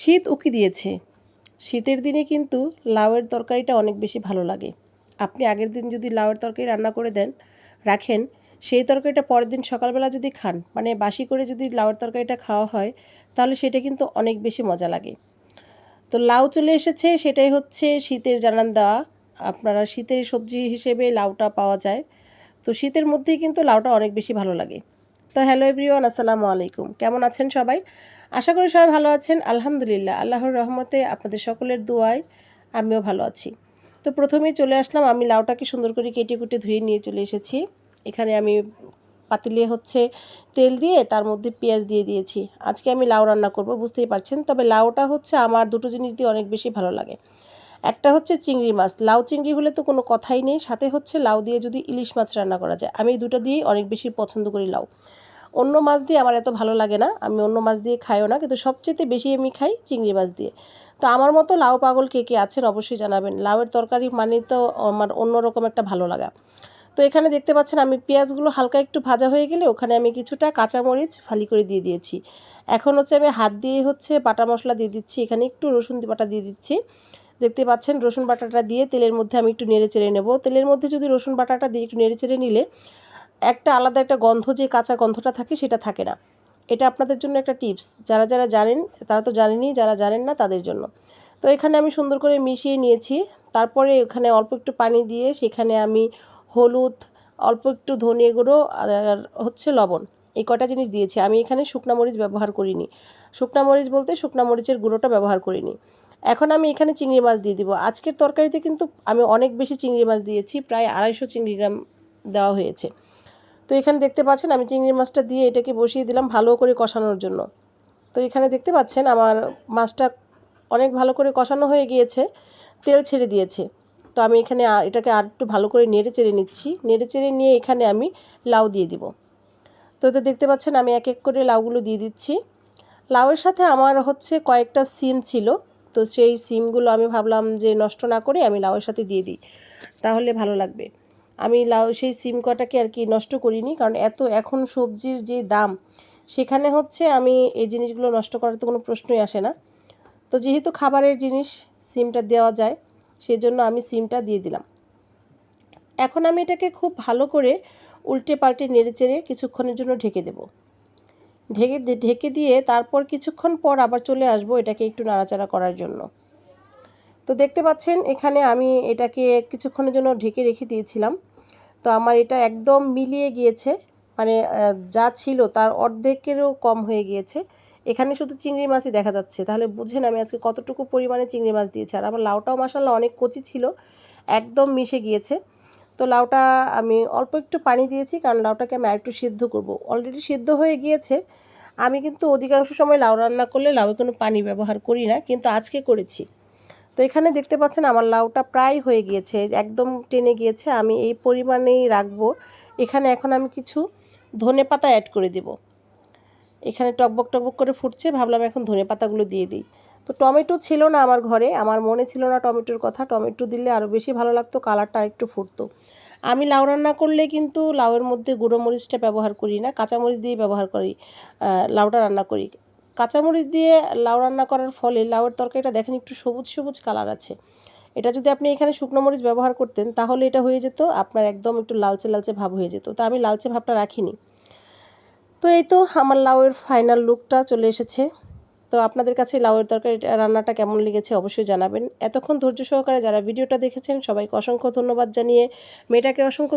শীত উকি দিয়েছে। শীতের দিনে কিন্তু লাউয়ের তরকারিটা অনেক বেশি ভালো লাগে। আপনি আগের দিন যদি লাউয়ের তরকারি রান্না করে দেন, রাখেন, সেই তরকারিটা পরের দিন সকালবেলা যদি খান মানে বাসি করে যদি লাউয়ের তরকারিটা খাওয়া হয়, তাহলে সেটা কিন্তু অনেক বেশি মজা লাগে। তো লাউ চলে এসেছে, সেটাই হচ্ছে শীতের জানান দেওয়া। আপনারা শীতের সবজি হিসেবে লাউটা পাওয়া যায়। তো শীতের মধ্যেই কিন্তু লাউটা অনেক বেশি ভালো লাগে। তো হ্যালো এভরিওয়ান, আসসালামু আলাইকুম। কেমন আছেন সবাই? আশা করি সবাই ভালো আছেন। আলহামদুলিল্লাহ, আল্লাহর রহমতে আপনাদের সকলের দোয়ায় আমিও ভালো আছি। তো প্রথমেই চলে আসলাম, আমি লাউটাকে সুন্দর করে কেটে কুটে ধুয়ে নিয়ে চলে এসেছি। এখানে আমি পাতিলে হচ্ছে তেল দিয়ে তার মধ্যে পেঁয়াজ দিয়ে দিয়েছি। আজকে আমি লাউ রান্না করব, বুঝতেই পারছেন। তবে লাউটা হচ্ছে আমার দুটো জিনিস দিয়ে অনেক বেশি ভালো লাগে। একটা হচ্ছে চিংড়ি মাছ। লাউ চিংড়ি হলে তো কোনো কথাই নেই। সাথে হচ্ছে লাউ দিয়ে যদি ইলিশ মাছ রান্না করা যায়। আমি দুটো দিয়েই অনেক বেশি পছন্দ করি লাউ। অন্য মাছ দিয়ে আমার এত ভালো লাগে না। আমি অন্য মাছ দিয়ে খাইও না। কিন্তু সবচেয়ে বেশি আমি খাই চিংড়ি মাছ দিয়ে। তো আমার মতো লাউ পাগল কে কে আছেন অবশ্যই জানাবেন। লাউয়ের তরকারি মানে তো আমার অন্যরকম একটা ভালো লাগা। তো এখানে দেখতে পাচ্ছেন আমি পেঁয়াজগুলো হালকা একটু ভাজা হয়ে গেলে ওখানে আমি কিছুটা কাঁচামরিচ ফালি করে দিয়ে দিয়েছি। এখন হচ্ছে আমি হাত দিয়ে হচ্ছে বাটা মশলা দিয়ে দিচ্ছি। এখানে একটু রসুন বাটা দিয়ে দিচ্ছি। দেখতে পাচ্ছেন, রসুন বাটাটা দিয়ে তেলের মধ্যে আমি একটু নেড়ে চেড়ে নেব। তেলের মধ্যে যদি রসুন বাটাটা দিয়ে একটু নেড়ে চেড়ে নিলে, একটা আলাদা একটা গন্ধ, যে কাঁচা গন্ধটা থাকে সেটা থাকে না। এটা আপনাদের জন্য একটা টিপস। যারা যারা জানেন, তারা তো জানেনই যারা জানেন না তাদের জন্য। তো এখানে আমি সুন্দর করে মিশিয়ে নিয়েছি। তারপরে এখানে অল্প একটু পানি দিয়ে সেখানে আমি হলুদ, অল্প একটু ধনিয়া গুঁড়ো আর হচ্ছে লবণ, এই কটা জিনিস দিয়েছি। আমি এখানে শুকনা মরিচ ব্যবহার করিনি। শুকনা মরিচ বলতে শুকনা মরিচের গুঁড়োটা ব্যবহার করিনি। এখন আমি এখানে চিংড়ি মাছ দিয়ে দিব। আজকের তরকারিতে কিন্তু আমি অনেক বেশি চিংড়ি মাছ দিয়েছি, প্রায় আড়াইশো চিংড়ি গ্রাম দেওয়া হয়েছে। তো এখানে দেখতে পাচ্ছেন আমি চিংড়ি মাছটা দিয়ে এটাকে বসিয়ে দিলাম ভালো করে কষানোর জন্য। তো এখানে দেখতে পাচ্ছেন আমার মাছটা অনেক ভালো করে কষানো হয়ে গিয়েছে, তেল ছেড়ে দিয়েছে। তো আমি এখানে এটাকে আর একটু ভালো করে নেড়ে চেড়ে নিচ্ছি, নেড়ে চেড়ে নিয়ে এখানে আমি লাউ দিয়ে দিব। তো তো দেখতে পাচ্ছেন আমি এক এক করে লাউগুলো দিয়ে দিচ্ছি। লাউয়ের সাথে আমার হচ্ছে কয়েকটা সিম ছিল তো সেই সিমগুলো আমি ভাবলাম যে নষ্ট না করে আমি লাউয়ের সাথে দিয়ে দিই, তাহলে ভালো লাগবে। আমি লাউ, সেই সিম কটাকে আর কি নষ্ট করিনি, কারণ এত, এখন সবজির যে দাম, সেখানে হচ্ছে আমি এই জিনিসগুলো নষ্ট করার তো কোনো প্রশ্নই আসে না। তো যেহেতু খাবারের জিনিস সিমটা দেওয়া যায় সেই জন্য আমি সিমটা দিয়ে দিলাম। এখন আমি এটাকে খুব ভালো করে উল্টে পাল্টে নেড়ে চেড়ে কিছুক্ষণের জন্য ঢেকে দেব। ঢেকে ঢেকে দিয়ে তারপর কিছুক্ষণ পর আবার চলে আসব এটাকে একটু নাড়াচাড়া করার জন্য। তো দেখতে পাচ্ছেন, এখানে আমি এটাকে কিছুক্ষণের জন্য ঢেকে রেখে দিয়েছিলাম। তো আমার এটা একদম মিলিয়ে গিয়েছে মানে যা ছিল তার অর্ধেকেরও কম হয়ে গিয়েছে। এখানে শুধু চিংড়ি মাছই দেখা যাচ্ছে। তাহলে বুঝেন আমি আজকে কতটুকু পরিমাণে চিংড়ি মাছ দিয়েছি। আর আমার লাউটাও মাসাল্লাহ অনেক কচি ছিল, একদম মিশে গিয়েছে। তো লাউটা আমি অল্প একটু পানি দিয়েছি, কারণ লাউটাকে আমি আরেকটু সিদ্ধ করব। অলরেডি সিদ্ধ হয়ে গিয়েছে। আমি কিন্তু অধিকাংশ সময় লাউ রান্না করলে লাউয়ে কোনো পানি ব্যবহার করি না, কিন্তু আজকে করেছি। তো এখানে দেখতে পাচ্ছেন আমার লাউটা প্রায় হয়ে গিয়েছে, একদম টেনে গিয়েছে, আমি এই পরিমাণেই রাখব। এখানে এখন আমি কিছু ধনে পাতা অ্যাড করে দেব। এখানে টকবক টকবক করে ফুটছে, ভাবলাম এখন ধনে পাতাগুলো দিয়ে দিই। তো টমেটো ছিল না আমার ঘরে, আমার মনে ছিল না টমেটোর কথা। টমেটো দিলে আরও বেশি ভালো লাগতো, কালারটা আরেকটু ফুটতো। আমি লাউ রান্না করলে কিন্তু লাউয়ের মধ্যে গুঁড়ো মরিচটা ব্যবহার করি না কাঁচামরিচ দিয়েই ব্যবহার করি লাউটা রান্না করি। কাঁচামরিচ দিয়ে লাউ রান্না করার ফলে লাউয়ের তরকারিটা দেখেন একটু সবুজ সবুজ কালার আছে। এটা যদি আপনি এখানে শুকনো মরিচ ব্যবহার করতেন, তাহলে এটা হয়ে যেত, আপনার একদম একটু লালচে লালচে ভাব হয়ে যেত। তো আমি লালচে ভাবটা রাখিনি। তো এই তো আমার লাউয়ের ফাইনাল লুকটা চলে এসেছে। তো আপনাদের কাছে লাউয়ের তরকারি রান্নাটা কেমন লেগেছে অবশ্যই জানাবেন। এতক্ষণ ধৈর্য সহকারে যারা ভিডিওটা দেখেছেন, সবাইকে অসংখ্য ধন্যবাদ জানিয়ে মেয়েটাকে অসংখ্য